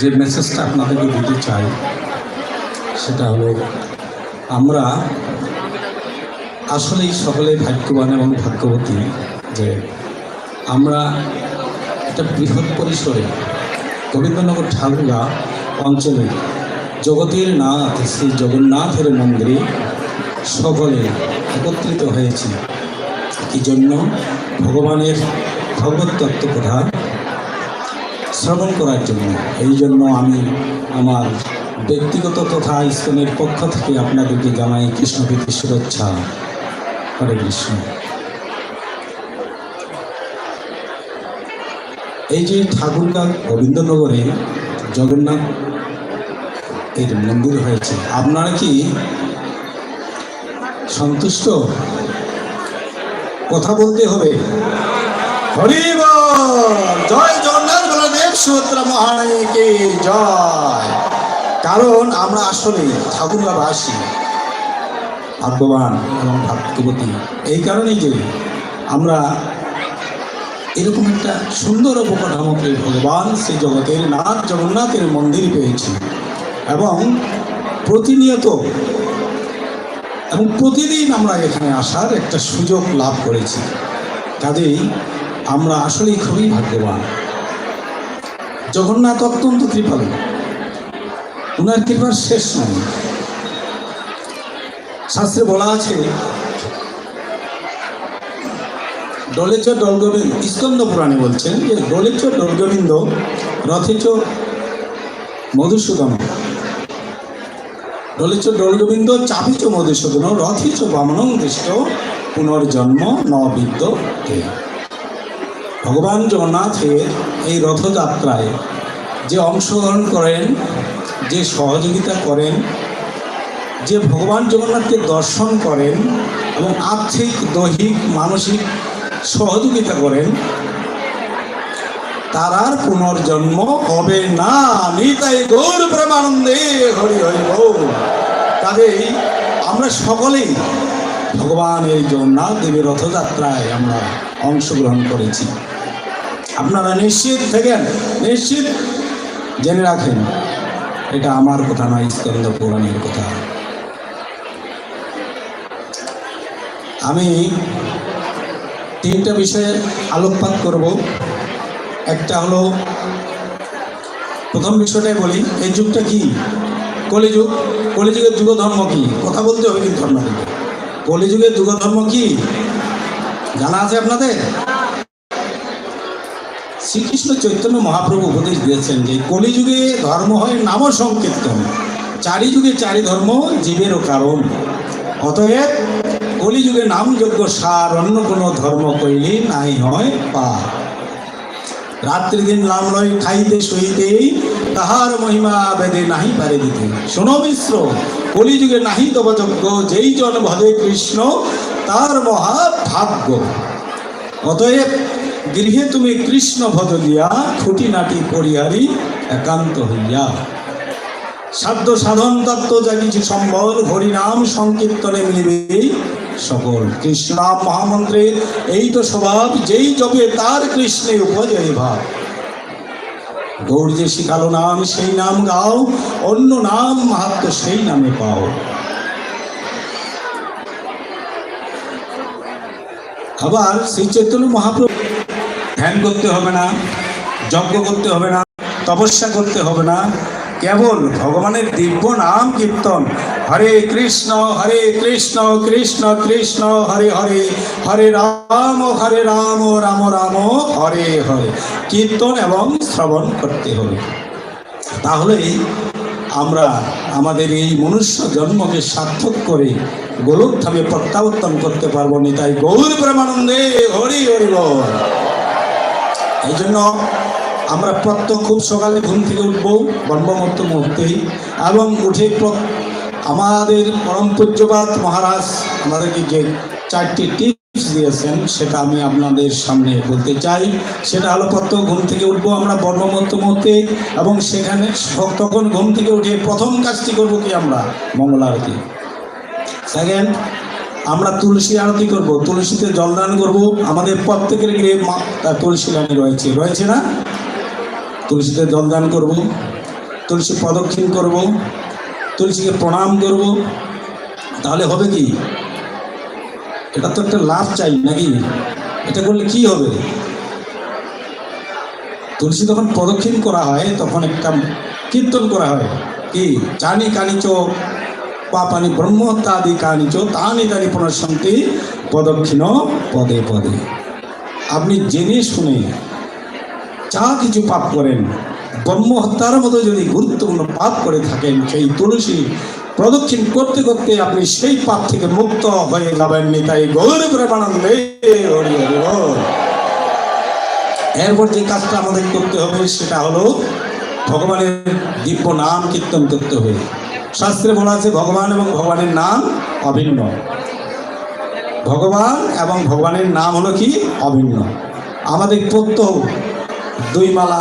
যে মেসেজটা আপনাদেরকে দিতে চাই, সেটা হলো, আমরা আসলেই সকলে ভাগ্যবান এবং ভাগ্যবতী যে আমরা একটা বৃহৎ পরিসরে গোবিন্দনগর ঠাকুরা অঞ্চলে জগতের নাথ, শ্রী জগন্নাথের মন্দিরে সকলে একত্রিত হয়েছি। কি জন্য? ভগবানের ভগবত তত্ত্ব কথা শ্রবণ করার জন্য। এই জন্য আমি আমার ব্যক্তিগত তথা ইসলামের পক্ষ থেকে আপনাদেরকে জানাই কৃষ্ণপ্রীতি শুভেচ্ছা। হরে কৃষ্ণ। এই যে ঠাকুরগাঁ গোবিন্দনগরে জগন্নাথ এর মন্দির হয়েছে, আপনারা কি সন্তুষ্ট? কথা বলতে হবে। হরি বল! জয় জগন্নাথ বলদেব সুত্র মহারানীকে জয়। কারণ আমরা আসলে ঠাকুরগাবাসী ভাগ্যবান এবং ভাগ্যবতী। এই কারণেই যে আমরা এরকম একটা সুন্দর পেয়ে ভগবান শ্রী জগতের নাথ জগন্নাথের মন্দির পেয়েছি এবং প্রতিনিয়ত এবং প্রতিদিন আমরা এখানে আসার একটা সুযোগ লাভ করেছি। কাজেই আমরা আসলেই খুবই ভাগ্যবান। জগন্নাথ অত্যন্ত কৃপালু। ওনার কৃপার শেষ নাই। শাস্ত্রে বলা আছে ডলেচ ডলগোবিন্দ স্কন্দ পুরাণে বলছেন যে ডলেচ ডলগোবিন্দ রথেচ মধুসূদন। ডলেচ ডলগোবিন্দ চাপিচ মধুসূদন রথিচ বামনং দৃষ্ট পুনর্জন্ম ন বিদ্য হে ভগবান জগন্নাথের এই রথযাত্রায় যে অংশগ্রহণ করেন, যে সহযোগিতা করেন, যে ভগবান জগন্নাথকে দর্শন করেন এবং আর্থিক, দৈহিক, মানসিক সহযোগিতা করেন, তার আর পুনর্জন্ম হবে না। নিতাই গৌর প্রেমানন্দে হরি হরি কাজেই আমরা সকলেই ভগবান এই জগন্নাথ দেবীর রথযাত্রায় আমরা অংশগ্রহণ করেছি। আপনারা নিশ্চিত থাকেন, নিশ্চিত জেনে রাখেন, এটা আমার কথা নয় স্কন্দ পুরাণের কথা। আমি তিনটা বিষয়ে আলোকপাত করব। একটা হলো, প্রথম বিষয়টাই বলি, এই যুগটা কি? কলিযুগ। কলিযুগের যুগ ধর্ম কি? কথা বলতে হবে কিন্তু আপনাদের কলিযুগের যুগ ধর্ম কি? জানা আছে আপনাদের? শ্রীকৃষ্ণ চৈতন্য মহাপ্রভু উপদেশ দিয়েছেন যে, কলিযুগে ধর্ম হয় নাম সংকীর্তন। চারি যুগে চারি ধর্ম, জীবেরও কারণ। অতএব, কলিযুগে নামযোগ্য সার, অন্য কোনো ধর্ম কইলে নাই হয় পা রাত্রি দিন নাম লয়, খাইতে শুইতেই তাহার মহিমা বেদে নাহি পারে দিতে। শোনো মিশ্র, কলিযুগে নাহি তবযোগ্য যেই জন ভজে কৃষ্ণ, তার মহা ভাগ্য অতএব গৃহে তুমি কৃষ্ণ ভজ দিয়া খুঁটিনাটি পরিহারি একান্ত হইয়া। সাধ্য সাধন তত্ত্ব যা কিছু সম্বল, হরিনাম সংকীর্তনে মিলিবে সকল। কৃষ্ণ মহামন্ত্রের এই তো স্বভাব, যেই জবে তার কৃষ্ণে উপজয় ভাব। গৌর যে শিখালো নাম, সেই নাম গাও, অন্য নাম মাহাত্ম সেই নামে পাও। আবার শ্রী চৈতন্য মহাপ্রভু, ধ্যান করতে হবে না, যজ্ঞ করতে হবে না, তপস্যা করতে হবে না, কেবল ভগবানের দিব্য নাম কীর্তন, হরে কৃষ্ণ হরে কৃষ্ণ কৃষ্ণ কৃষ্ণ, হরে হরে হরে রাম হরে রাম রাম রাম, হরে হরে। কীর্তন এবং শ্রবণ করতে হবে। তাহলেই আমরা আমাদের এই মনুষ্য জন্মকে সার্থক করে গোলকভাবে প্রত্যাবর্তন করতে পারব নি। তাই গৌর প্রেমানন্দে হরি হরি বল। এই জন্য আমরা প্রত্যহ খুব সকালে ঘুম থেকে উঠবো ব্রহ্মমত্ত মুহূর্তেই, এবং উঠে আমাদের পরম পূজ্যপাত মহারাজ আমাদেরকে যে চারটি টিপস দিয়েছেন, সেটা আমি আপনাদের সামনে বলতে চাই। সেটা হলো প্রত্যহ ঘুম থেকে উঠবো আমরা ব্রহ্মমত্ত মুহূর্তে এবং সেখানে তখন ঘুম থেকে উঠে প্রথম কাজটি করব কি আমরা? মঙ্গল আরতি। সেকেন্ড আমরা তুলসী আরতি করব, তুলসীতে জলদান করব। আমাদের প্রত্যেকের গৃহে তুলসী লাইনে রয়েছে। রয়েছে না? তুলসীতে জলদান করব, তুলসী প্রদক্ষিণ করব, তুলসীকে প্রণাম করব। তাহলে হবে কি? এটা তো একটা লাভ চাই নাকি? এটা করলে কি হবে? তুলসী যখন প্রদক্ষিণ করা হয়, তখন একটা কীর্তন করা হয়। কি? জানি কানিচ পাপানি ব্রহ্মত্যাদি কানিচ তানি তানি পুনঃশান্তি প্রদক্ষিণ পদে পদে। আপনি জেনে শুনে যা কিছু পাপ করেন, ব্রহ্মহত্যার মতো যদি গুরুত্বপূর্ণ পাপ করে থাকেন, সেই তুলসী প্রদক্ষিণ করতে করতে আপনি সেই পাপ থেকে মুক্ত হয়ে যাবেন তাই গৌর প্রেমানন্দে হরি হরি। এরপর যে কাজটা আমাদের করতে হবে সেটা হলো ভগবানের দিব্য নাম কীর্তন করতে হবে। শাস্ত্রে বলা আছে, ভগবান এবং ভগবানের নাম অভিন্ন। ভগবান এবং ভগবানের নাম হলো কি? অভিন্ন। আমাদের প্রত্যহ দুই মালা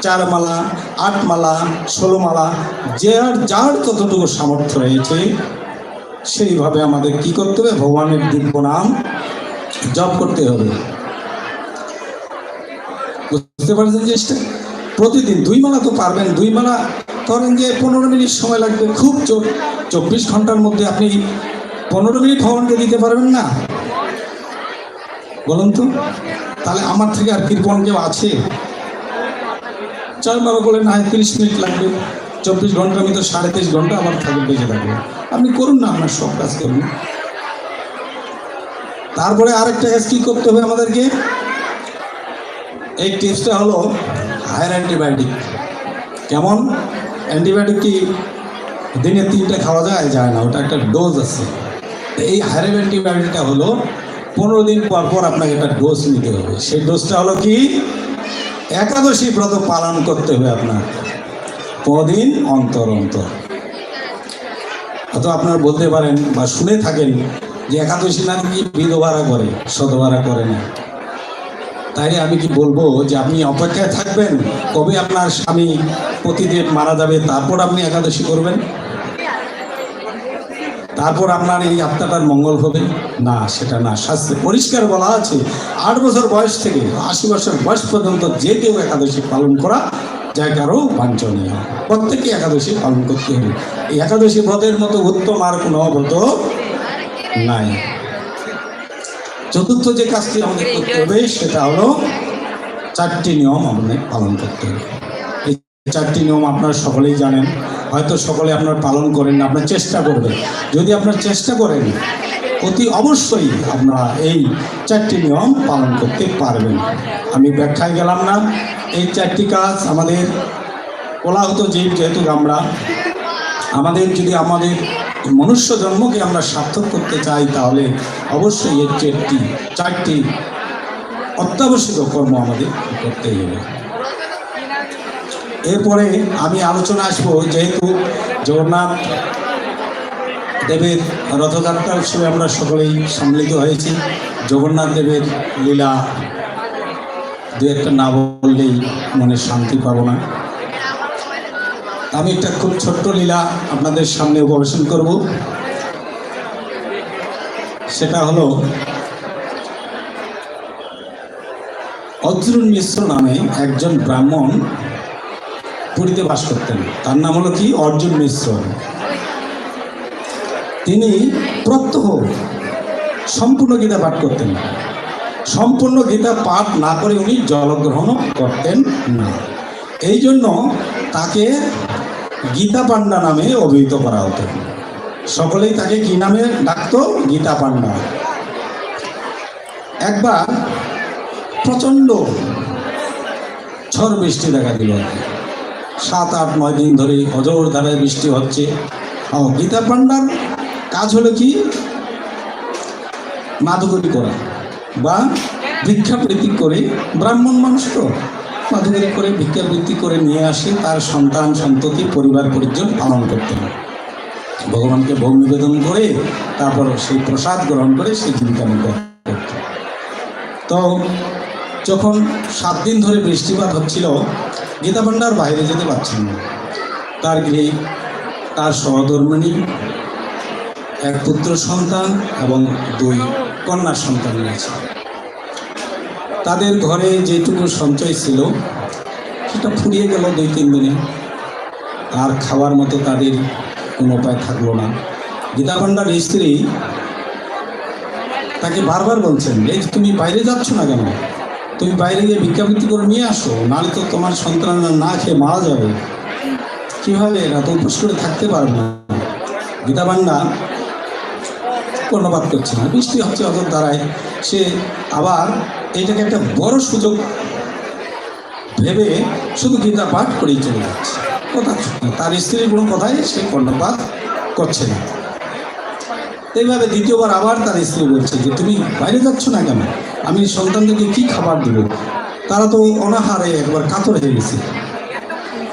চার মালা আট মালা ষোলো মালা যার যার ততটুকু সামর্থ্য রয়েছে, সেইভাবে আমাদের কি করতে হবে? ভগবানের দিব্য নাম জপ করতে হবে। বুঝতে পারছেন চেষ্টা প্রতিদিন দুই মালা তো পারবেন, দুই মালা ধরেন যে পনেরো মিনিট সময় লাগবে, খুব চব- চব্বিশ ঘণ্টার মধ্যে আপনি পনেরো মিনিট ভগবানকে দিতে পারবেন না। বলুন তো, তাহলে আমার থেকে আর কৃপণ কেউ আছে? চার মালা বলে, না, তিরিশ মিনিট লাগবে। চব্বিশ ঘণ্টার ভিতর সাড়ে তেইশ ঘণ্টা আমার থাকে বেঁচে থাকবে। আপনি করুন না আপনার সব কাজ করুন। তারপরে আরেকটা কাজ কি করতে হবে আমাদেরকে? এই টিপসটা হলো হায়ার অ্যান্টিবায়োটিক কেমন? অ্যান্টিবায়োটিক কি দিনে তিনটে খাওয়া যায় যায় না, ওটা একটা ডোজ আছে। এই হায়ার অ্যান্টিবায়োটিকটা হলো পনেরো দিন পর পর আপনাকে একটা ডোজ নিতে হবে। সেই ডোজটা হলো কি? একাদশী ব্রত পালন করতে হবে আপনার। কদিন অন্তর অন্তর। হয়তো আপনারা বলতে পারেন বা শুনে থাকেন যে একাদশী নাকি বিধবারা করে সদবারা করে না। তাই আমি কি বলব যে আপনি অপেক্ষায় থাকবেন কবে আপনার স্বামী প্রতিদিন মারা যাবে, তারপর আপনি একাদশী করবেন? তারপর আপনার এই আত্মাটার মঙ্গল হবে? না, সেটা না। শাস্ত্রে পরিষ্কার বলা আছে, আট বছর বয়স থেকে আশি বছর বয়স পর্যন্ত যে কেউ একাদশী পালন করা যায় কারও বাঞ্ছনীয়। প্রত্যেকে একাদশী পালন করতে হবে। এই একাদশী ব্রতের মতো উত্তম আর কোনো ব্রত নাই। চতুর্থ যে কাজটি আমাদের করতে হবে, সেটা হলো চারটি নিয়ম আমাদের পালন করতে হবে। এই চারটি নিয়ম আপনারা সকলেই জানেন। হয়তো সকলে আপনার পালন করেন না, আপনার চেষ্টা করবেন। যদি আপনার চেষ্টা করেন, অতি অবশ্যই আপনারা এই চারটি নিয়ম পালন করতে পারবেন। আমি ব্যাখ্যায় গেলাম না, এই চারটি কাজ আমাদের কোলাহত জীব, যেহেতু আমরা, আমাদের যদি আমাদের মনুষ্য জন্মকে আমরা সার্থক করতে চাই, তাহলে অবশ্যই এর চারটি চারটি অত্যাবশ্যক কর্ম আমাদের করতেই হবে। এরপরে আমি আলোচনা আসব, যেহেতু জগন্নাথ দেবের রথযাত্রা উৎসবে আমরা সকলেই সম্মিলিত হয়েছি। জগন্নাথ দেবের লীলা দু একটা না বললেই মনে শান্তি পাবো না। আমি একটা খুব ছোট্ট লীলা আপনাদের সামনে উপবেশন করব। সেটা হলো অর্জুন মিশ্র নামে একজন ব্রাহ্মণ পুরীতে বাস করতেন। তার নাম হলো কি? অর্জুন মিশ্র। তিনি প্রত্যহ সম্পূর্ণ গীতা পাঠ করতেন। সম্পূর্ণ গীতা পাঠ না করে উনি জলগ্রহণ করতেন না। এই জন্য তাকে গীতা পান্ডা নামে অভিহিত করা হতো। সকলেই তাকে কি নামে ডাকতো? গীতা পান্ডা। একবার প্রচণ্ড ঝড় বৃষ্টি দেখা দিল। সাত আট, নয় দিন ধরে অজর ধারায় বৃষ্টি হচ্ছে। ও, গীতা পান্ডার কাজ হলো কি? মাধুকরী করা বা ভিক্ষা ভিক্ষাবৃত্তি করে ব্রাহ্মণ মানুষ তো। মাধুকরী করে, ভিক্ষা ভিক্ষাবৃত্তি করে নিয়ে আসে, তার সন্তান, সন্ততি, পরিবার, পরিজন পালন করতে হয়। ভগবানকে ভোগ নিবেদন করে, তারপর সেই প্রসাদ গ্রহণ করে, সেই জীবিকা নির্বাহ করত তো যখন সাত দিন ধরে বৃষ্টিপাত হচ্ছিল, গীতা ভাণ্ডার বাইরে যেতে পারছেন না। তার গৃহে তার সহধর্মিণী এক পুত্র সন্তান এবং দুই কন্যা সন্তান রয়েছে তাদের ঘরে যেটুকু সঞ্চয় ছিল, সেটা ফুরিয়ে গেল দুই তিন দিনে। আর খাওয়ার মতো তাদের কোনো উপায় থাকল না। গীতা ভাণ্ডার স্ত্রী তাকে বারবার বলছেন, এই তুমি বাইরে যাচ্ছ না কেন? তুমি বাইরে গিয়ে ভিক্ষাবৃত্তি করে নিয়ে আসো, নাহলে তো তোমার সন্তানরা না খেয়ে মারা যাবে। কীভাবে এরা? তো উপোস করে থাকতে পারবে না। গীতা ভাণ্ডা কর্ণপাত করছে না। বৃষ্টি হচ্ছে অত দ্বারায়। সে আবার এটাকে একটা বড় সুযোগ ভেবে শুধু গীতা পাঠ করেই চলে যাচ্ছে। কথা তার স্ত্রীর কোনো কথাই সে কর্ণপাত করছে না। এইভাবে দ্বিতীয়বার আবার তার স্ত্রী বলছে যে, তুমি বাইরে যাচ্ছ না কেন? আমি সন্তানদেরকে কি খাবার দেব? তারা তো অনাহারে একবার কাতর হয়ে গেছে।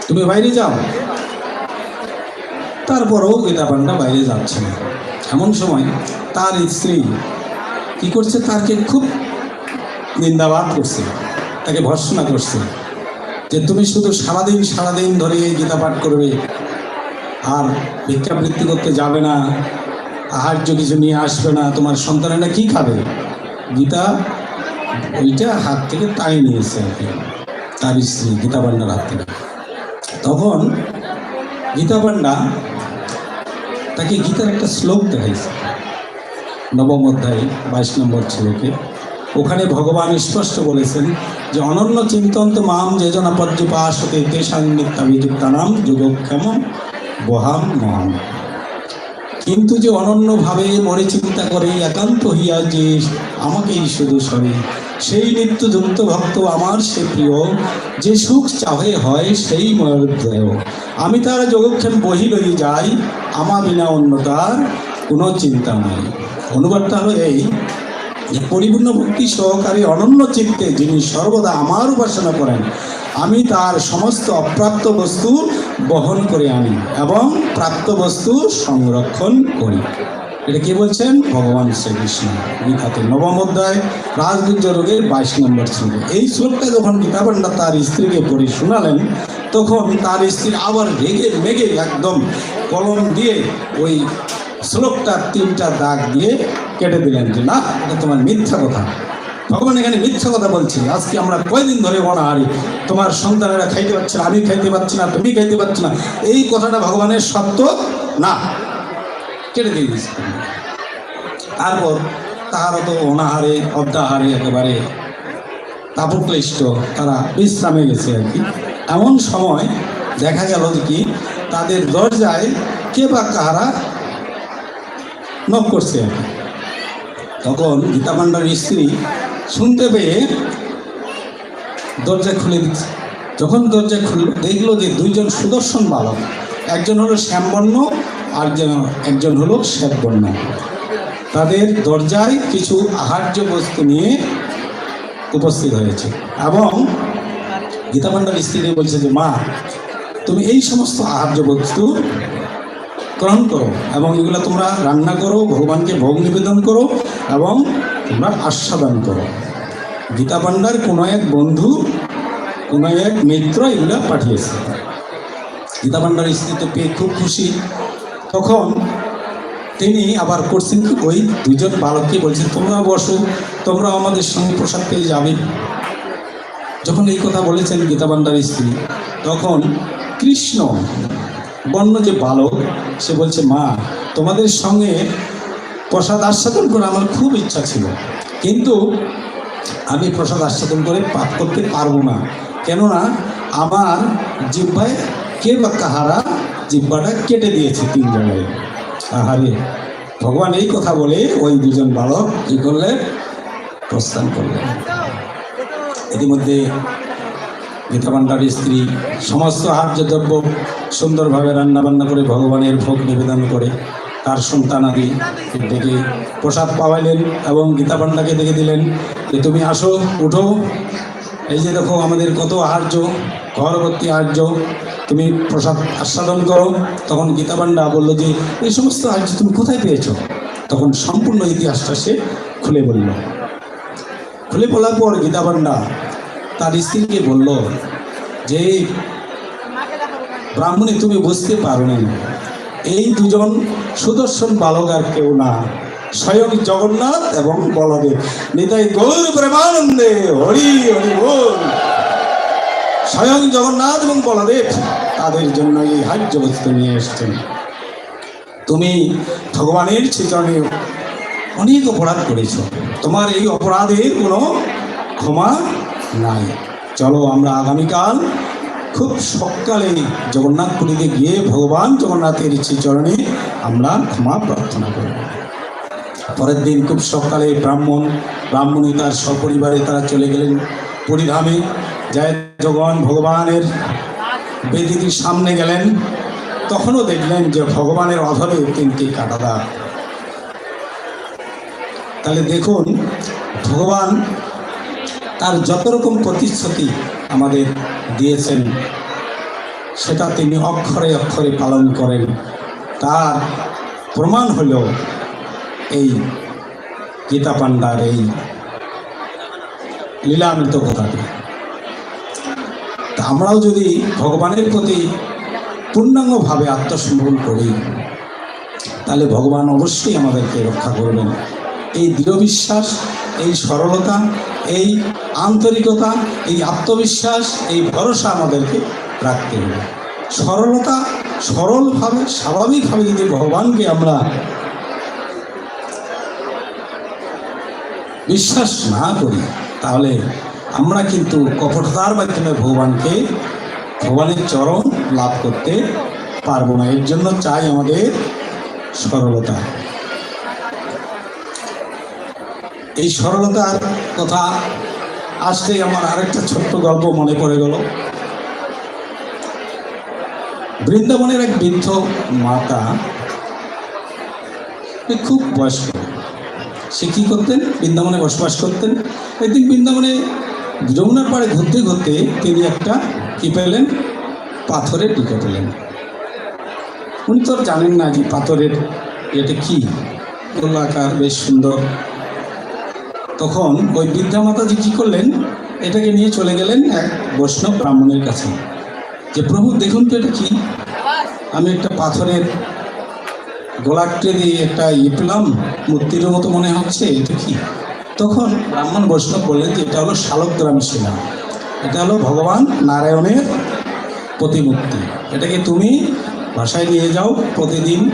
তুমি বাইরে যাও। তারপরেও গীতা পান্ডা বাইরে যাচ্ছে না। এমন সময় তার স্ত্রী কি করছে? তাকে খুব নিন্দাবাদ করছে। তাকে ভর্সনা করছে যে, তুমি শুধু সারাদিন সারাদিন ধরে গীতা পাঠ করবে আর ভিক্ষাবৃত্তি করতে যাবে না। আহার্য কিছু নিয়ে আসবে না। তোমার সন্তানেরা কি খাবে? গীতা? ওইটা হাত থেকে তাই নিয়েছে আর কি। তার স্ত্রী, গীতা পান্ডার হাত থেকে। তখন গীতা পান্ডা তাকে গীতার একটা শ্লোক দেখাইছে। নবম অধ্যায়, বাইশ নম্বর শ্লোকে। ওখানে ভগবান স্পষ্ট বলেছেন যে, অনন্য চিন্তন্ত মাম যেজনা পর্যপাশতে তেষাং নিত্যাভিযুক্তানাম যোগক্ষেম বহাম মহাম। কিন্তু যে অনন্যভাবে মনে চিন্তা করে, একান্ত হইয়া যে আমাকেই শুধু সরে সেই নিত্য যুক্ত ভক্ত আমার সে প্রিয়, যে সুখ চাহে হয় সেই ময়োদয় আমি তার যোগক্ষেম বহি লই যাই, আমা বিনা অন্য তার কোনো চিন্তা নাই। অনুবাদটা হলো এই যে পরিপূর্ণ ভক্তি সহকারে অনন্য চিত্তে যিনি সর্বদা আমার উপাসনা করেন, আমি তার সমস্ত অপ্রাপ্ত বস্তু বহন করে আনি এবং প্রাপ্ত বস্তু সংরক্ষণ করি। এটা কি বলছেন? ভগবান শ্রীকৃষ্ণ। গীতাতে নবম অধ্যায় রাজগুজ্জ রোগের বাইশ নম্বর শ্লোক। এই শ্লোকটা যখন গীতা পান্ডা তার স্ত্রীকে পড়ে শোনালেন, তখন তার স্ত্রী আবার রেগে মেগে একদম কলম দিয়ে ওই শ্লোকটার তিনটা দাগ দিয়ে কেটে দিলেন যে, না, এটা তোমার মিথ্যা কথা। ভগবান এখানে মিথ্যা কথা বলছি আজকে আমরা কয়দিন ধরে অনাহারি। তোমার সন্তানেরা খাইতে পারছে না, আমি খাইতে পারছি না, তুমি খাইতে পারছি না। এই কথাটা ভগবানের সত্য? না। কেটে দিয়ে দিয়েছে। তারপর তাহারা তো অনাহারে অর্ধাহারে একেবারে তাপক্লিষ্ট, তারা বিশ্রামে গেছে আর কি। এমন সময় দেখা গেল কি, তাদের দরজায় কে বা কাহারা নক করছে। তখন গীতা পান্ডার স্ত্রী শুনতে পেয়ে দরজা খুলে দিচ্ছে। যখন দরজা খুলল দেখল যে দুইজন সুদর্শন বালক, একজন হলো শ্যামবর্ণ আর যে- একজন হলো শ্বেতবর্ণ। তাদের দরজায় কিছু আহার্য বস্তু নিয়ে উপস্থিত হয়েছে এবং গীতা পান্ডার স্ত্রী বলছে যে, মা, তুমি এই সমস্ত আহার্য বস্তু গ্রহণ করো এবং এগুলো তোমরা রান্না করো, ভগবানকে ভোগ নিবেদন করো এবং তোমরা আস্বাদন করো। গীতা পান্ডার কোনো এক বন্ধু, কোনো এক মিত্র এগুলো পাঠিয়েছে। গীতা পান্ডার স্ত্রী তো পেয়ে খুব খুশি। তখন তিনি আবার করছেন ওই দুজন বালককে বলছেন তোমরা বসো, তোমরা আমাদের সঙ্গে প্রসাদ পেয়ে যাবে। যখন এই কথা বলেছেন গীতা পান্ডার স্ত্রী, তখন কৃষ্ণ বন্য যে বালক, সে বলছে, মা, তোমাদের সঙ্গে প্রসাদ আস্বাদন করে আমার খুব ইচ্ছা ছিল। কিন্তু আমি প্রসাদ আস্বাদন করে পাপ করতে পারব না। কেননা আমার জিব্বায় কে বা কাহারা জিব্বাটা কেটে দিয়েছে তিন জায়গায় আহারে, ভগবান এই কথা বলে ওই দুজন বালক কি করলেন? প্রস্থান করলেন। ইতিমধ্যে গীতা ভাণ্ডার স্ত্রী সমস্ত আহার্য দ্রব্য সুন্দরভাবে রান্নাবান্না করে ভগবানের ভোগ নিবেদন করে, তার সন্তান সন্তানাদি ডেকে প্রসাদ পাওয়াইলেন এবং গীতা ভাণ্ডাকে ডেকে দিলেন যে, তুমি আসো, উঠো। এই যে দেখো আমাদের কত আহার্য ঘরবর্তী আহার্য। তুমি প্রসাদ আস্বাদন করো। তখন গীতা ভাণ্ডা বলল যে, এই সমস্ত আহার্য তুমি কোথায় পেয়েছ? তখন সম্পূর্ণ ইতিহাসটা সে খুলে বলল। খুলে বলার পর গীতা ভাণ্ডা তার স্ত্রীকে বলল, যে ব্রাহ্মণী, তুমি বুঝতে পারো না এই দুজন সুদর্শন বালক আর কেউ না। স্বয়ং জগন্নাথ এবং বলদেব। নিতাই গৌর প্রেমানন্দে হরি হরি বল। স্বয়ং জগন্নাথ এবং বলদেব তাদের জন্য এই হাজ্য বস্তু নিয়ে এসছেন। তুমি ভগবানের চিত্রণে অনেক অপরাধ করেছ। তোমার এই অপরাধের কোনো ক্ষমা নাই। চলো আমরা আগামীকাল খুব সকালে জগন্নাথপুরীতে গিয়ে ভগবান জগন্নাথের চরণে আমরা ক্ষমা প্রার্থনা করব পরের দিন খুব সকালে ব্রাহ্মণ, ব্রাহ্মণী তার সপরিবারে তারা চলে গেলেন পরিধামে। জয় জগন, ভগবানের বেদিটির সামনে গেলেন। তখনও দেখলেন যে ভগবানের অধরে তিনটি কাটাদার। তাহলে দেখুন, ভগবান তার যত রকম প্রতিশ্রুতি আমাদের দিয়েছেন, সেটা তিনি অক্ষরে অক্ষরে পালন করেন। তার প্রমাণ হল এই গীতা পাণ্ডার এই লীলামৃত কথাটি। আমরাও যদি ভগবানের প্রতি পূর্ণাঙ্গভাবে আত্মসমর্পণ করি, তাহলে ভগবান অবশ্যই আমাদেরকে রক্ষা করবেন। এই দৃঢ় বিশ্বাস, এই সরলতা এই আন্তরিকতা, এই আত্মবিশ্বাস, এই ভরসা আমাদেরকে রাখতে হবে। সরলতা সরলভাবে, স্বাভাবিকভাবে যদি ভগবানকে আমরা বিশ্বাস না করি, তাহলে আমরা কিন্তু কপটতার মাধ্যমে ভগবানকে, ভগবানের চরম লাভ করতে পারব না। এর জন্য চাই আমাদের সরলতা। এই সরলতার কথা আসতেই আমার আরেকটা ছোট্ট গল্প মনে পড়ে গেল। বৃন্দাবনের এক বৃদ্ধ মাতা খুব বয়স্ক। সে কী করতেন? বৃন্দাবনে বসবাস করতেন। একদিন বৃন্দাবনে যমুনার পাড়ে ঘুরতে ঘুরতে তিনি একটা কী পেলেন? পাথরের টিকা পেলেন। উনি তো জানেন না যে পাথরের এটা কি। গোলাকার, বেশ সুন্দর। তখন ওই বৃদ্ধা মাতাজি কী করলেন? এটাকে নিয়ে চলে গেলেন এক বৈষ্ণব ব্রাহ্মণের কাছে। যে, প্রভু, দেখুন তো এটা কি? আমি একটা পাথরের গোলাকটে দিয়ে একটা ইয়ে পেলাম মূর্তির মতো মনে হচ্ছে, এটা কি? তখন ব্রাহ্মণ বৈষ্ণব বললেন যে, এটা হলো শালক শালগ্রাম শিলা। এটা হলো ভগবান নারায়ণের প্রতিমূর্তি। এটাকে তুমি বাসায় নিয়ে যাও প্রতিদিন।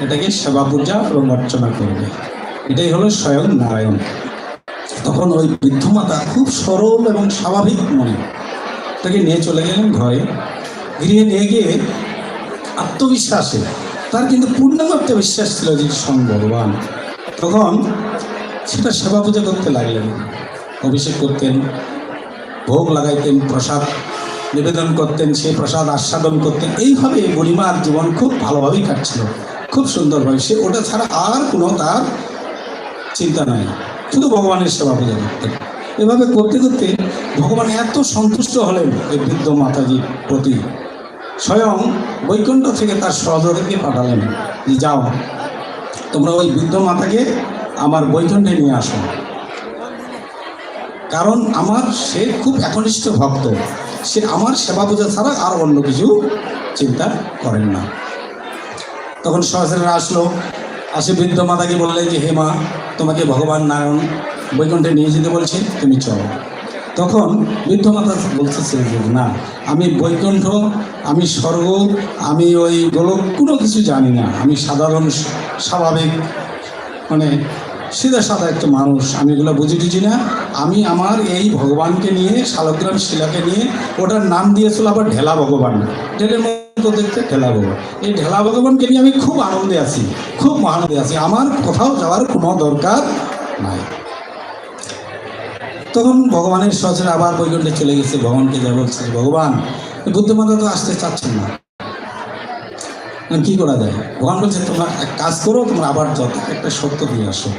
এটাকে সেবা পূজা এবং অর্চনা করবে। এটাই হলো স্বয়ং নারায়ণ। তখন ওই বৃদ্ধ মাতা খুব সরল এবং স্বাভাবিক মনে। তাকে নিয়ে চলে গেলেন ঘরে। গৃহে নিয়ে গিয়ে আত্মবিশ্বাসে, তার কিন্তু পূর্ণাঙ্গ বিশ্বাস ছিল যে স্বয়ং ভগবান। তখন সেটা সেবা পূজা করতে লাগলেন, অভিষেক করতেন, ভোগ লাগাইতেন, প্রসাদ নিবেদন করতেন সেই প্রসাদ আস্বাদন করতেন। এইভাবে গরিমার জীবন খুব ভালোভাবেই কাটছিল, খুব সুন্দরভাবে। সে ওটা ছাড়া আর কোনো তার চিন্তা নাই। শুধু ভগবানের সেবা পূজা করতেন এভাবে করতে করতে ভগবান এত সন্তুষ্ট হলেন এই বৃদ্ধ মাতাজির প্রতি। স্বয়ং বৈকুণ্ঠ থেকে তার সহযোগীকে পাঠালেন যে, যাও, তোমরা ওই বৃদ্ধ মাতাকে আমার বৈকুণ্ঠে নিয়ে আসো। কারণ আমার সে খুব একনিষ্ঠ ভক্ত। সে আমার সেবা পূজা ছাড়া আর অন্য কিছু চিন্তা করেন না। তখন সহস্রেরা আসলো। আসে বৃদ্ধ মাতাকে বললেন যে, হে মা, তোমাকে ভগবান নারায়ণ বৈকুণ্ঠে নিয়ে যেতে বলছে, তুমি চলো। তখন বৃদ্ধ মাতা বলতেছে যে, না, আমি বৈকুণ্ঠ, আমি স্বর্গ, আমি ওই গোলক, কোনো কিছু জানি না। আমি সাধারণ, স্বাভাবিক মানে সিধা সাদা একটা মানুষ, আমি এগুলো বুঝি টুঝি না। আমি আমার এই ভগবানকে নিয়ে, শালগ্রাম শিলাকে নিয়ে, ওটার নাম দিয়েছিল আবার ঢেলা ভগবান। ঢেলের মতো দেখতে ঢেলা ভগবান এই ঢেলা ভগবানকে নিয়ে আমি খুব আনন্দে আছি, খুব আনন্দে আছি। আমার কোথাও যাওয়ার কোনো দরকার নাই। তখন ভগবানের সচরে আবার বৈকুণ্ঠে চলে গেছে, ভগবানকে যা বলছে, ভগবান বুদ্ধমাতা তো আসতে চাচ্ছেন না, কি করা যায়? ভগবান বলছে, তোমরা এক কাজ করো, তোমরা আবার যত একটা সত্য দিয়ে আসো।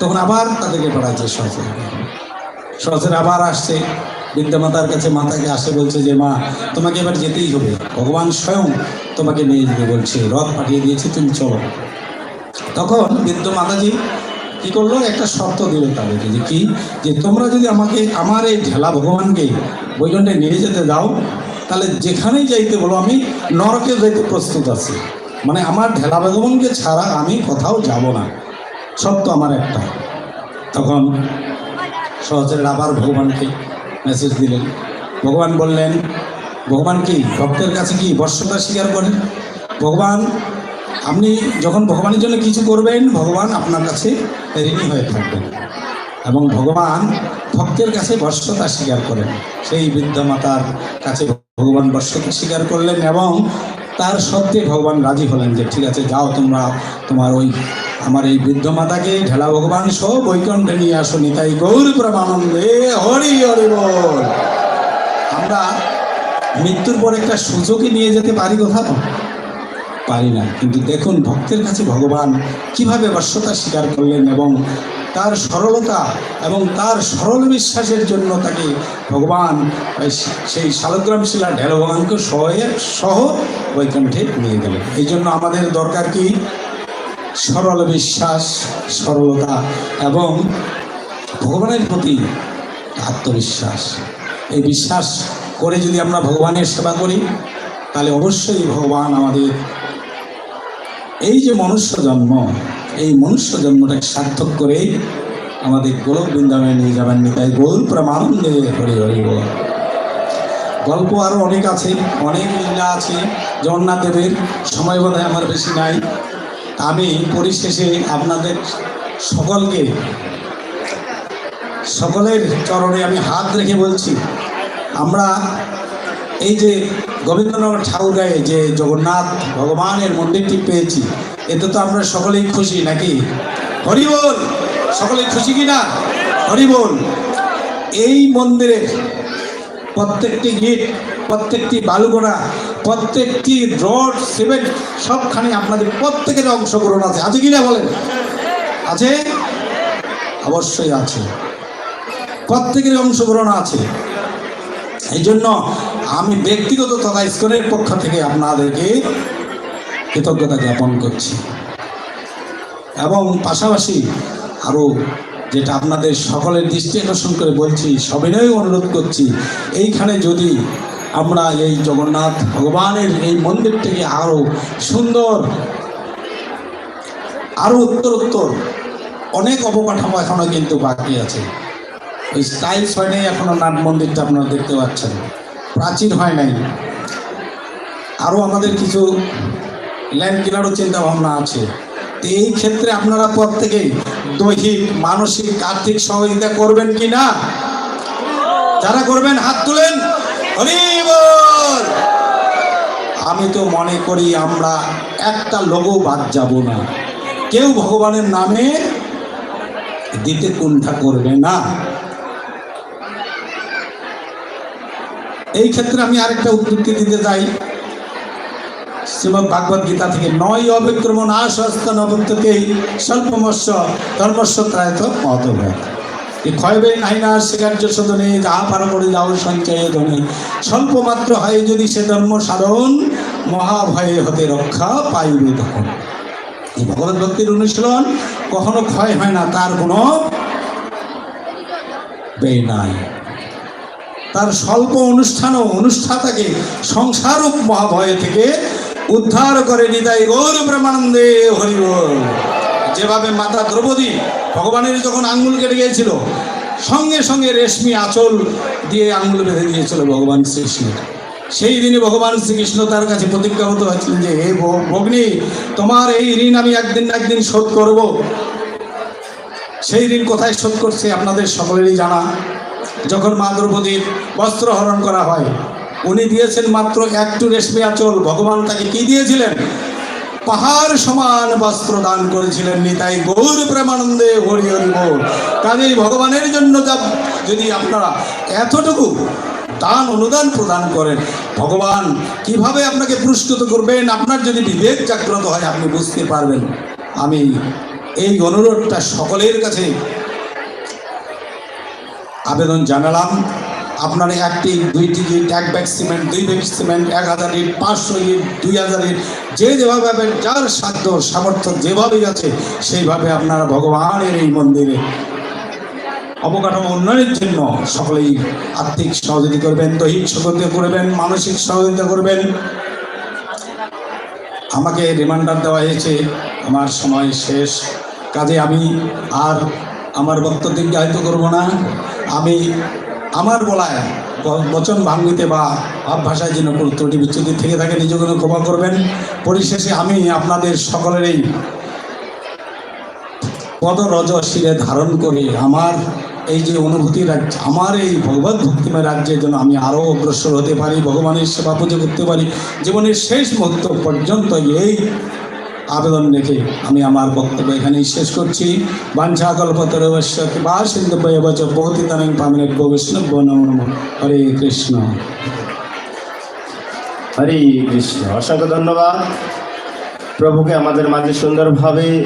তখন আবার তাদেরকে পাঠাচ্ছে সহচরে। সহচরে আবার আসছে। বিদ্যামাতার কাছে মাতাকে আসে বলছে যে, মা, তোমাকে এবার যেতেই হবে। ভগবান স্বয়ং তোমাকে নিয়ে যেতে বলছে। রথ পাঠিয়ে দিয়েছে, তুমি চলো। তখন বৃদ্ধ মাতাজি কি করল? একটা শর্ত দিল তাদেরকে যে, কি? যে, তোমরা যদি আমাকে, আমার এই ঢেলা ভগবানকে বৈকুণ্ঠে নিয়ে যেতে দাও, তাহলে যেখানেই যাইতে বলো, আমি নরকে যাইতে প্রস্তুত আছি। মানে আমার ঢেলা ভগবানকে ছাড়া আমি কোথাও যাব না। সত্য আমার একটা। তখন সহচরের আবার ভগবানকে মেসেজ দিলেন। ভগবান বললেন, ভগবান কি, ভক্তের কাছে কি বর্ষতা স্বীকার করেন? ভগবান, আপনি যখন ভগবানের জন্য কিছু করবেন, ভগবান আপনার কাছে ঋণী হয়ে থাকবেন। এবং ভগবান ভক্তের কাছে বর্ষতা স্বীকার করেন। সেই বৃদ্ধ মাতার কাছে ভগবান বর্ষতা স্বীকার করলেন এবং তার সত্ত্বে ভগবান রাজি হলেন যে, ঠিক আছে, যাও তোমরা তোমার ওই আমার এই বৃদ্ধ মাতাকে ঢেলা ভগবান সহ বৈকুণ্ঠে নিয়ে আসো নিতাই গৌর প্রেমানন্দে। হরি হরি বল। আমরা মৃত্যুর পর একটা সুযোগই নিয়ে যেতে পারি কোথাও? পারি না। কিন্তু দেখুন, ভক্তের কাছে ভগবান কীভাবে বর্ষতা স্বীকার করলেন এবং তার সরলতা এবং তার সরল বিশ্বাসের জন্য তাকে ভগবান সেই শালগ্রাম শিলা ঢেল ভগবানকে সহ সহ বৈকুণ্ঠে নিয়ে গেলেন। এই জন্য আমাদের দরকার কি? সরল বিশ্বাস, সরলতা এবং ভগবানের প্রতি আত্মবিশ্বাস। এই বিশ্বাস করে যদি আমরা ভগবানের সেবা করি, তাহলে অবশ্যই ভগবান আমাদের এই যে মনুষ্য জন্ম, এই মনুষ্য জন্মটাকে সার্থক করে আমাদের গোলক বৃন্দাবনে নিয়ে যাবেন নিতাই গোল প্রমানন্দে হরি হরি গল্প আরও অনেক আছে, অনেক লীলা আছে। জগন্নাথ দেবের সময় বোধ আমার বেশি নাই। আমি পরিশেষে আপনাদের সকলকে, সকলের চরণে আমি হাত রেখে বলছি, আমরা এই যে গোবিন্দনগর ঠাকুরগাঁয়ে যে জগন্নাথ ভগবানের মন্দিরটি পেয়েছি, এতে তো আমরা সকলেই খুশি নাকি? হরি বল! সকলেই খুশি কি না? হরি বল! এই মন্দিরের প্রত্যেকটি গিট, প্রত্যেকটি বালুগোড়া প্রত্যেকটি রড, সিমেন্ট, সবখানে আপনাদের প্রত্যেকের অংশগ্রহণ আছে। আছে কি না বলেন? আছে? অবশ্যই আছে। প্রত্যেকের অংশগ্রহণ আছে। এই জন্য আমি ব্যক্তিগত তথা ইস্কনের পক্ষ থেকে আপনাদেরকে কৃতজ্ঞতা জ্ঞাপন করছি। এবং পাশাপাশি আরও যেটা আপনাদের সকলের দৃষ্টি আকর্ষণ করে বলছি, সবিনয় অনুরোধ করছি, এইখানে যদি আমরা এই জগন্নাথ ভগবানের এই মন্দিরটিকে আরও সুন্দর আরও উত্তরোত্তর, অনেক অবকাঠামো এখনও কিন্তু বাকি আছে। ওই স্টাইলস হয় নাই এখনও নাট মন্দিরটা আপনারা দেখতে পাচ্ছেন। প্রাচীর হয় নাই। আরও আমাদের কিছু ল্যান্ড কেনারও চিন্তা ভাবনা আছে এই ক্ষেত্রে আপনারা প্রত্যেকেই দৈহিক, মানসিক, আর্থিক সহযোগিতা করবেন কি না? যারা করবেন, হাত তুলেন। হরি। আমি তো মনে করি আমরা একটা লোগো বাদ যাব না। কেউ ভগবানের নামে দিতে কুণ্ঠা করবে না। এই ক্ষেত্রে আমি আরেকটা উদ্ধৃতি দিতে চাই। শ্রীমদ ভাগবত গীতা থেকে নয় অবিক্রমণ আশস্ত নবত্তকেই স্বল্পমস্য ধর্মস্ব ত্রায়ত এই মহাভয়ে হতে রক্ষা তখন। অনুশীলন কখনো ক্ষয় হয় না, তার কোনো ব্যয় নাই। তার স্বল্প অনুষ্ঠানও অনুষ্ঠাতাকে সংসারক মহাভয় থেকে উদ্ধার করে নিতাই গৌর প্রেমানন্দে হরিবল। যেভাবে মাতা দ্রৌপদী ভগবানের যখন আঙ্গুল কেটে গিয়েছিল, সঙ্গে সঙ্গে রেশমি আঁচল দিয়ে আঙ্গুল বেঁধে দিয়েছিল ভগবান শ্রীকৃষ্ণের সেই দিনে ভগবান শ্রীকৃষ্ণ তার কাছে প্রতিজ্ঞাবত হয়েছিলেন যে, হে ভগ্নী, তোমার এই ঋণ আমি একদিন না একদিন শোধ করব। সেই ঋণ কোথায় শোধ করছে আপনাদের সকলেরই জানা। যখন মা দ্রৌপদীর বস্ত্র হরণ করা হয়, উনি দিয়েছেন মাত্র একটু রেশমি আঁচল। ভগবান তাকে কি দিয়েছিলেন? পাহাড় সমান বস্ত্র দান করেছিলেন নিতাই গৌর প্রেমানন্দে হরি হরি বল কাজেই ভগবানের জন্য যা- যদি আপনারা এতটুকু দান অনুদান প্রদান করেন, ভগবান কীভাবে আপনাকে পুরস্কৃত করবেন? আপনার যদি বিবেক জাগ্রত হয়, আপনি বুঝতে পারবেন। আমি এই অনুরোধটা সকলের কাছে আবেদন জানালাম। আপনার একটি, দুইটি ইট এক ব্যাগ সিমেন্ট, দুই ব্যাগ সিমেন্ট, এক হাজার ইট, পাঁচশো ইট, দুই হাজার ইট যে যেভাবে যার সাধ্য, সামর্থ্য যেভাবেই আছে, সেইভাবে আপনারা ভগবানের এই মন্দিরে অবকাঠামো উন্নয়নের জন্য সকলেই আর্থিক সহযোগিতা করবেন, দৈহিক সহযোগিতা করবেন, মানসিক সহযোগিতা করবেন। আমাকে রিমান্ডার দেওয়া হয়েছে, আমার সময় শেষ। কাজে আমি আর আমার বক্তব্য দীর্ঘায়িত করব না। আমি আমার বলায় বচন ভাঙ্গিতে বা ভাব যেন কোনো ত্রুটি বিচ্ছুতি থেকে থাকে নিজেকে ক্ষমা করবেন। পরিশেষে আমি আপনাদের সকলের এই পদরজ শিরে ধারণ করে, আমার এই যে অনুভূতি রাজ্য, আমার এই ভগবত ভক্তিময় রাজ্যের জন্য আমি আরও অগ্রসর হতে পারি, ভগবানের সেবা পুজো করতে পারি। জীবনের শেষ মুহূর্ত পর্যন্ত এই আবেদন রেখে আমি আমার বক্তব্য এখানেই শেষ করছি। বাঞ্ছা কল্পতরবশ্য বা হরে কৃষ্ণ। হরে কৃষ্ণ। অসংখ্য ধন্যবাদ। প্রভুকে আমাদের মাঝে সুন্দরভাবে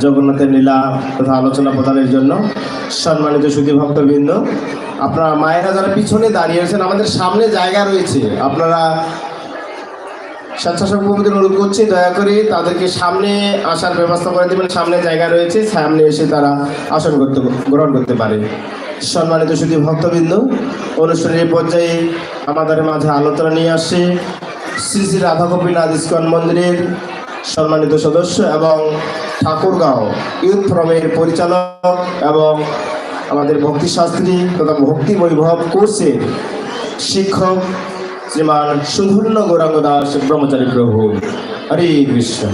জগন্নাথের লীলা তথা আলোচনা প্রদানের জন্য সম্মানিত সুধী ভক্তবৃন্দ, আপনারা মায়েরা যারা পিছনে দাঁড়িয়ে আছেন, আমাদের সামনে জায়গা রয়েছে। আপনারা স্বেচ্ছাসেবক কমিটির অনুরোধ করছি, দয়া করে তাদেরকে সামনে আসার ব্যবস্থা করে দেবেন। সামনে জায়গা রয়েছে, সামনে এসে তারা আসন করতে গ্রহণ করতে পারে। সম্মানিত শুধু ভক্তবৃন্দ, অনুষ্ঠানের পর্যায়ে আমাদের মাঝে আলোচনা নিয়ে আসছে শ্রী শ্রী রাধা গোপীনাথ ইস্কন মন্দিরের সম্মানিত সদস্য এবং ঠাকুরগাঁও ইউথ ফ্রমের পরিচালক এবং আমাদের ভক্তিশাস্ত্রী তথা ভক্তি বৈভব কোর্সের শিক্ষক শ্রীমান সুধূর্ণ গৌরাঙ্গ দাস, ব্রহ্মচারী প্রভু, হরে কৃষ্ণ।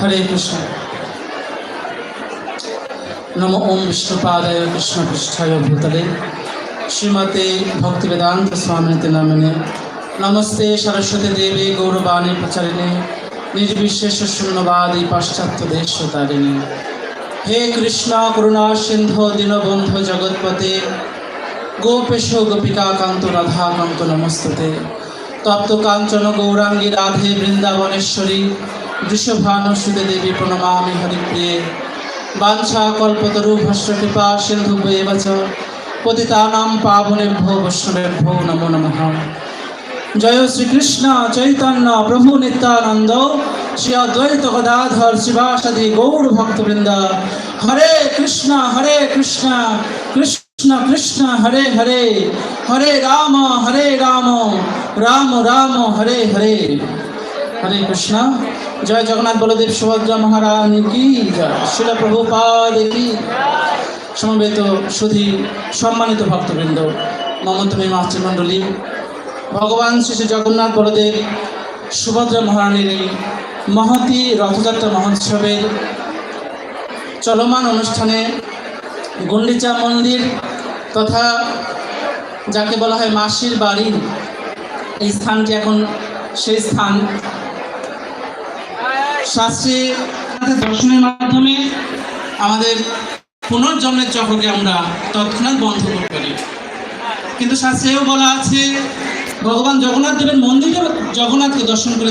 হরে কৃষ্ণ। নম ওম বিষ্ণুপাদায় কৃষ্ণ পৃষ্ঠায় ভূতলে। শ্রীমতে ভক্তিবেদান্ত স্বামীতে নামিনে নমস্তে সরস্বতী দেবী, গৌরবাণী প্রচারিণী, নির্বিশেষ শূন্যবাদী পাশ্চাত্য দেশ তারিণী হে কৃষ্ণ, করুণা, সিন্ধু, দীনবন্ধু জগৎপতে, গোপেশ, গোপিকা, কান্ত, রাধা, কান্ত, নমস্তুতে। তপ্ত কাঞ্চন, গৌরাঙ্গী, রাধে, বৃন্দাবনেশ্বরী, দৃশ্যভানু সুদে দেবী, প্রণমামি, হরিপ্রিয়ে। বাঞ্ছা, কল্পতরু ভস্য কৃপা সিন্ধু বচ, পতিতানাম, পাবনেভ্যো, বৈষ্ণবেভ্যো, নমো নমঃ। জয় শ্রীকৃষ্ণ, চৈতন্য, প্রভু নিত্যানন্দ, শ্রী অদ্বৈত গদাধর শিবাসাদি গৌর ভক্তবৃন্দ। হরে কৃষ্ণ হরে কৃষ্ণ কৃষ্ণ কৃষ্ণ, হরে হরে হরে রাম হরে রাম রাম রাম, হরে হরে। হরে কৃষ্ণ, জয় জগন্নাথ বলদেব সুভদ্রা মহারাজ কি শিল প্রভুপাদ কি সমবেত সুধী সম্মানিত ভক্তবৃন্দ মমতমী মাতৃমণ্ডলী ভগবান শ্রী জগন্নাথ বলদেব, সুভদ্রা মহারানীর এই মহতি রথযাত্রা মহোৎসবের চলমান অনুষ্ঠানে গুন্ডিচা মন্দির তথা যাকে বলা হয় মাসির বাড়ি এই স্থানটি এখন সেই স্থান। শাস্ত্রে দর্শনের মাধ্যমে আমাদের পুনর্জন্মের চক্রকে আমরা তৎক্ষণাৎ বন্ধ করতে পারি কিন্তু শাস্ত্রেও বলা আছে ভগবান জগন্নাথ দেবের মন্দিরে জগন্নাথকে দর্শন করে